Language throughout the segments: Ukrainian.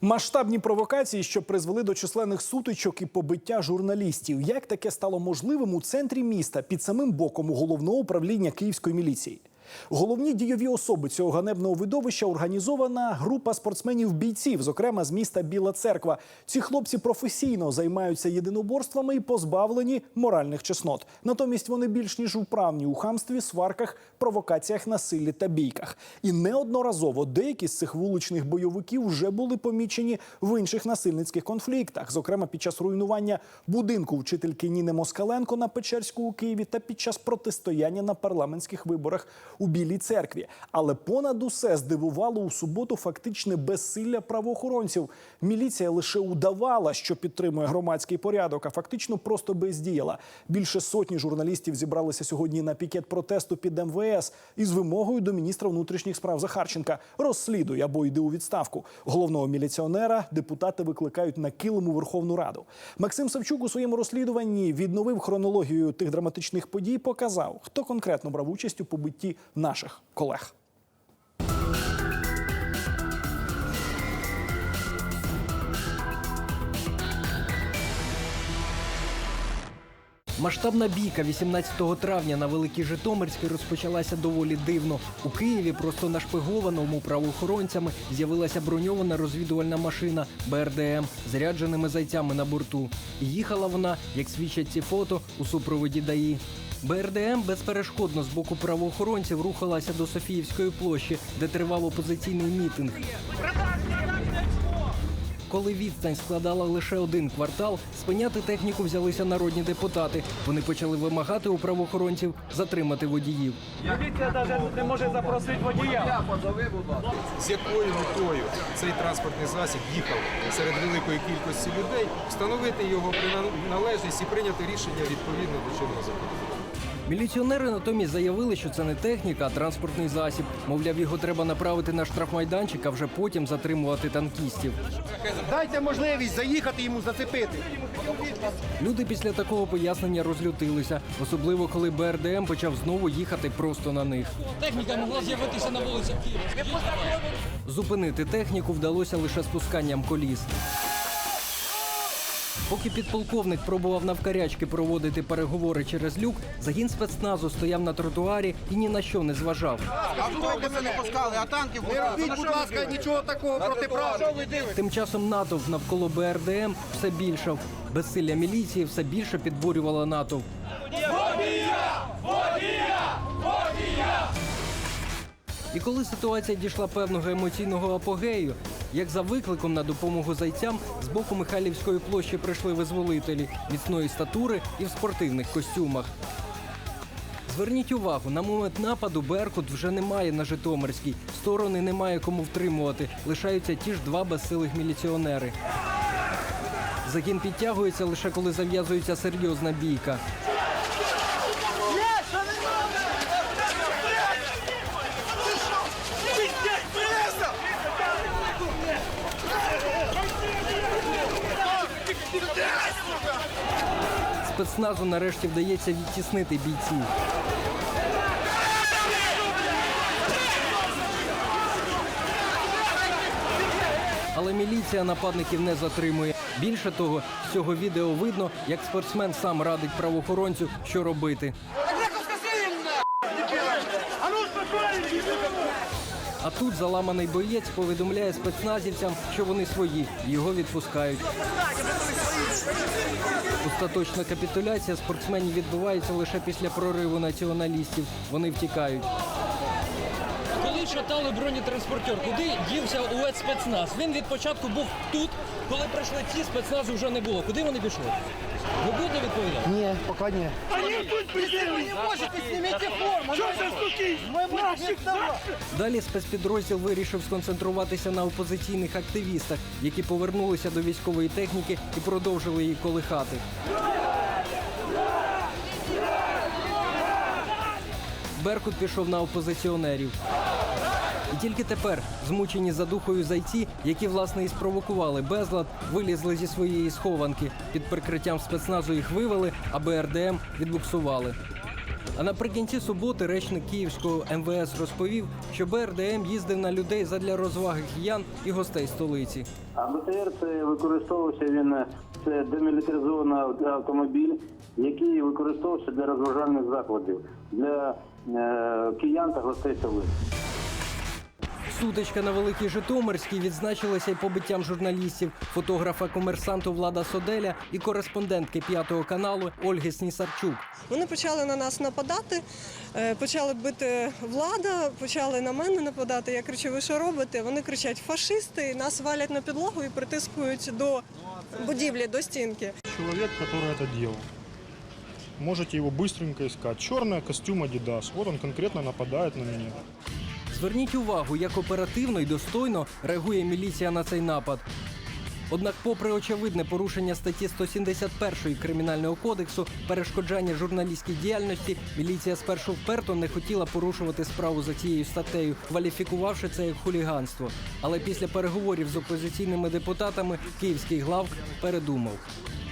Масштабні провокації, що призвели до численних сутичок і побиття журналістів. Як таке стало можливим у центрі міста під самим боком головного управління київської міліції? Головні дійові особи цього ганебного видовища організована група спортсменів-бійців, зокрема з міста Біла Церква. Ці хлопці професійно займаються єдиноборствами і позбавлені моральних чеснот. Натомість вони більш ніж вправні у хамстві, сварках, провокаціях, насиллі та бійках. І неодноразово деякі з цих вуличних бойовиків вже були помічені в інших насильницьких конфліктах, зокрема під час руйнування будинку вчительки Ніни Москаленко на Печерську у Києві та під час протистояння на парламентських виборах у Білій церкві. Але понад усе здивувало у суботу фактичне безсилля правоохоронців. Міліція лише удавала, що підтримує громадський порядок, а фактично просто бездіяла. Більше сотні журналістів зібралися сьогодні на пікет протесту під МВС із вимогою до міністра внутрішніх справ Захарченка розслідуй або йди у відставку. Головного міліціонера депутати викликають на килим у Верховну Раду. Максим Савчук у своєму розслідуванні відновив хронологію тих драматичних подій. Показав, хто конкретно брав участь у побитті наших колег. Масштабна бійка 18 травня на Великій Житомирській розпочалася доволі дивно. У Києві просто нашпигованому правоохоронцями з'явилася броньована розвідувальна машина БРДМ з рядженими зайцями на борту. Їхала вона, як свідчать ці фото, у супроводі ДАІ. БРДМ безперешкодно з боку правоохоронців рухалася до Софіївської площі, де тривав опозиційний мітинг. Коли відстань складала лише один квартал, спиняти техніку взялися народні депутати. Вони почали вимагати у правоохоронців затримати водіїв. Міліція навіть не може запросити водія. з якою метою цей транспортний засіб їхав серед великої кількості людей, встановити його приналежність і прийняти рішення відповідно до чинного закону. Міліціонери натомість заявили, що це не техніка, а транспортний засіб. Мовляв, його треба направити на штрафмайданчик, а вже потім затримувати танкістів. Дайте можливість заїхати йому зацепити. Люди після такого пояснення розлютилися, особливо коли БРДМ почав знову їхати просто на них. Техніка могла з'явитися на вулиці Зупинити техніку вдалося лише спусканням коліс. Поки підполковник пробував навкарячки проводити переговори через люк, загін спецназу стояв на тротуарі і ні на що не зважав. Автобуси не пускали, а танків Не робіть, будь ласка, нічого такого протиправного. Тим часом натовп навколо БРДМ все більшав. Безсилля міліції все більше підбурювало натовп. І коли ситуація дійшла певного емоційного апогею, як за викликом на допомогу зайцям, з боку Михайлівської площі прийшли визволителі міцної статури і в спортивних костюмах. Зверніть увагу, на момент нападу Беркут вже немає на Житомирській. Сторони немає кому втримувати. Лишаються ті ж два безсилих міліціонери. Загін підтягується лише коли зав'язується серйозна бійка. Спецназу нарешті вдається відтіснити бійців. Але міліція нападників не затримує. Більше того, з цього відео видно, як спортсмен сам радить правоохоронцю, що робити. А тут заламаний боєць повідомляє спецназівцям, що вони свої, його відпускають. Остаточна капітуляція спортсменів відбувається лише після прориву націоналістів. Вони втікають. Коли шатали бронетранспортер, куди дівся УЕЦ спецназ? Він від початку був тут, коли прийшли ці, спецназу вже не було. Куди вони пішли? Ви будете відповідати? Ні, поки ні. Далі спецпідрозділ вирішив сконцентруватися на опозиційних активістах, які повернулися до військової техніки і продовжили її колихати. Беркут пішов на опозиціонерів. І тільки тепер змучені задухою зайці, які власне і спровокували безлад, вилізли зі своєї схованки. Під прикриттям спецназу їх вивели, а БРДМ відбуксували. А наприкінці суботи речник київського МВС розповів, що БРДМ їздив на людей задля розваги киян і гостей столиці. А БТР це використовувався він це демілітаризований автомобіль, який використовувався для розважальних закладів для е, киян та гостей столиці. Сутичка на Великій Житомирській відзначилася й побиттям журналістів, фотографа комерсанту Влада Соделя і кореспондентки п'ятого каналу Ольги Снісарчук. Вони почали на нас нападати, е, почали бити влада, почали на мене нападати. Я кричу, ви що робите? Вони кричать фашисти, нас валять на підлогу і притискують до будівлі, до стінки. человек, который это делал. Можете его быстренько искать. Черный костюм Adidas. Вот он конкретно нападает на меня. Зверніть увагу, як оперативно і достойно реагує міліція на цей напад. Однак, попри очевидне порушення статті 171 Кримінального кодексу, перешкоджання журналістській діяльності, міліція спершу вперто не хотіла порушувати справу за цією статтею, кваліфікувавши це як хуліганство. Але після переговорів з опозиційними депутатами київський главк передумав.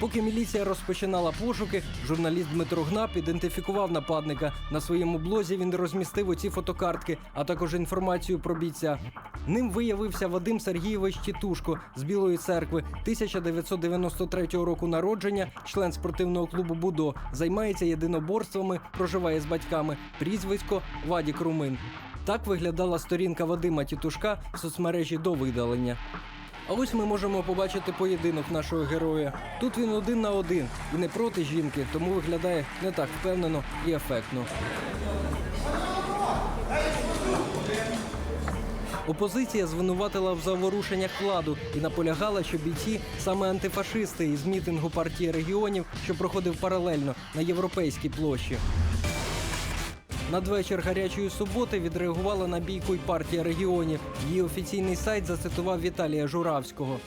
Поки міліція розпочинала пошуки, журналіст Дмитро Гнап ідентифікував нападника. На своєму блозі він розмістив оці фотокартки, а також інформацію про бійця. Ним виявився Вадим Сергійович Тітушко з Білої церкви, 1993 року народження, член спортивного клубу Будо, займається єдиноборствами, проживає з батьками. Прізвисько Вадік Румин. Так виглядала сторінка Вадима Тітушка в соцмережі до видалення. А ось ми можемо побачити поєдинок нашого героя. Тут він один на один і не проти жінки, тому виглядає не так впевнено і ефектно. Опозиція звинуватила в заворушеннях владу і наполягала, що бійці саме антифашисти із мітингу партії регіонів, що проходив паралельно на європейській площі. Надвечір гарячої суботи відреагувала на бійку й партія регіонів. Її офіційний сайт зацитував Віталія Журавського.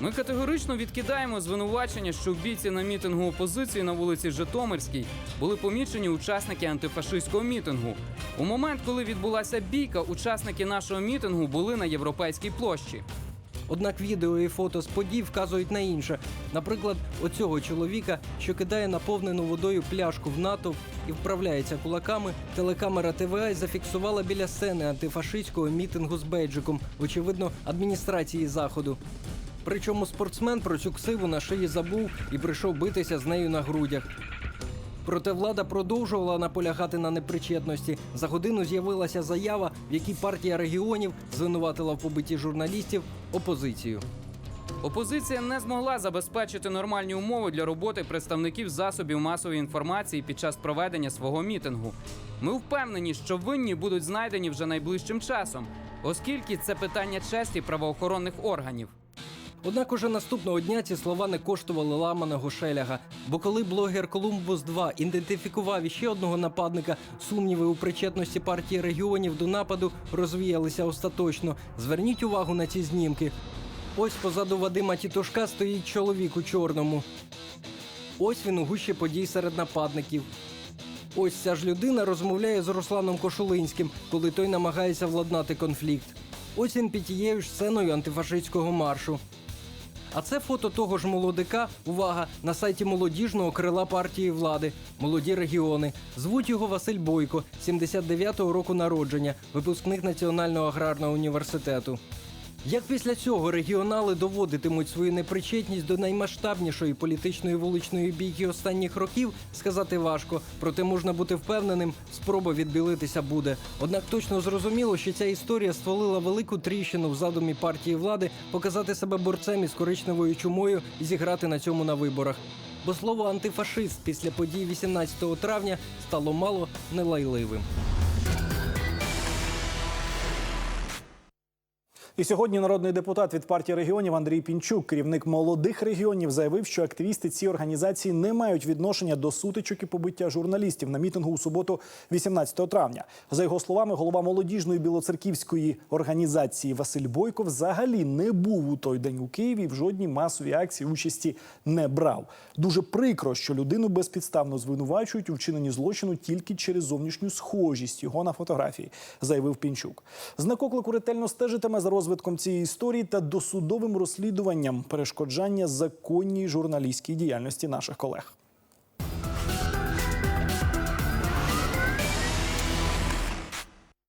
Ми категорично відкидаємо звинувачення, що в бійці на мітингу опозиції на вулиці Житомирській були помічені учасники антифашистського мітингу. У момент, коли відбулася бійка, учасники нашого мітингу були на європейській площі. Однак відео і фото з подій вказують на інше. Наприклад, оцього чоловіка, що кидає наповнену водою пляшку в натовп і вправляється кулаками, телекамера ТВА зафіксувала біля сцени антифашистського мітингу з бейджиком, очевидно, адміністрації заходу. Причому спортсмен про цю ксиву на шиї забув і прийшов битися з нею на грудях. Проте влада продовжувала наполягати на непричетності. За годину з'явилася заява, в якій партія регіонів звинуватила в побитті журналістів опозицію. Опозиція не змогла забезпечити нормальні умови для роботи представників засобів масової інформації під час проведення свого мітингу. Ми впевнені, що винні будуть знайдені вже найближчим часом, оскільки це питання честі правоохоронних органів. Однак уже наступного дня ці слова не коштували ламаного шеляга. Бо коли блогер Колумбус 2 ідентифікував іще одного нападника, сумніви у причетності партії регіонів до нападу розвіялися остаточно. Зверніть увагу на ці знімки. Ось позаду Вадима Тітушка стоїть чоловік у чорному. Ось він у гущі подій серед нападників. Ось ця ж людина розмовляє з Русланом Кошулинським, коли той намагається владнати конфлікт. Ось він під тією сценою антифашистського маршу. А це фото того ж молодика. Увага на сайті молодіжного крила партії влади. Молоді регіони. Звуть його Василь Бойко, 79-го року народження, випускник Національного аграрного університету. Як після цього регіонали доводитимуть свою непричетність до наймасштабнішої політичної вуличної бійки останніх років, сказати важко. Проте можна бути впевненим, спроба відбілитися буде. Однак точно зрозуміло, що ця історія створила велику тріщину в задумі партії влади показати себе борцем із коричневою чумою і зіграти на цьому на виборах. Бо слово антифашист після подій 18 травня стало мало нелайливим. І сьогодні народний депутат від партії регіонів Андрій Пінчук, керівник молодих регіонів, заявив, що активісти цієї організації не мають відношення до сутичок і побиття журналістів на мітингу у суботу, 18 травня. За його словами, голова молодіжної білоцерківської організації Василь Бойко взагалі не був у той день у Києві в жодній масовій акції участі не брав. Дуже прикро, що людину безпідставно звинувачують у вчиненні злочину тільки через зовнішню схожість його на фотографії, заявив Пінчук. Знак оклику ретельно стежитиме за розвитком цієї історії та досудовим розслідуванням перешкоджання законній журналістській діяльності наших колег.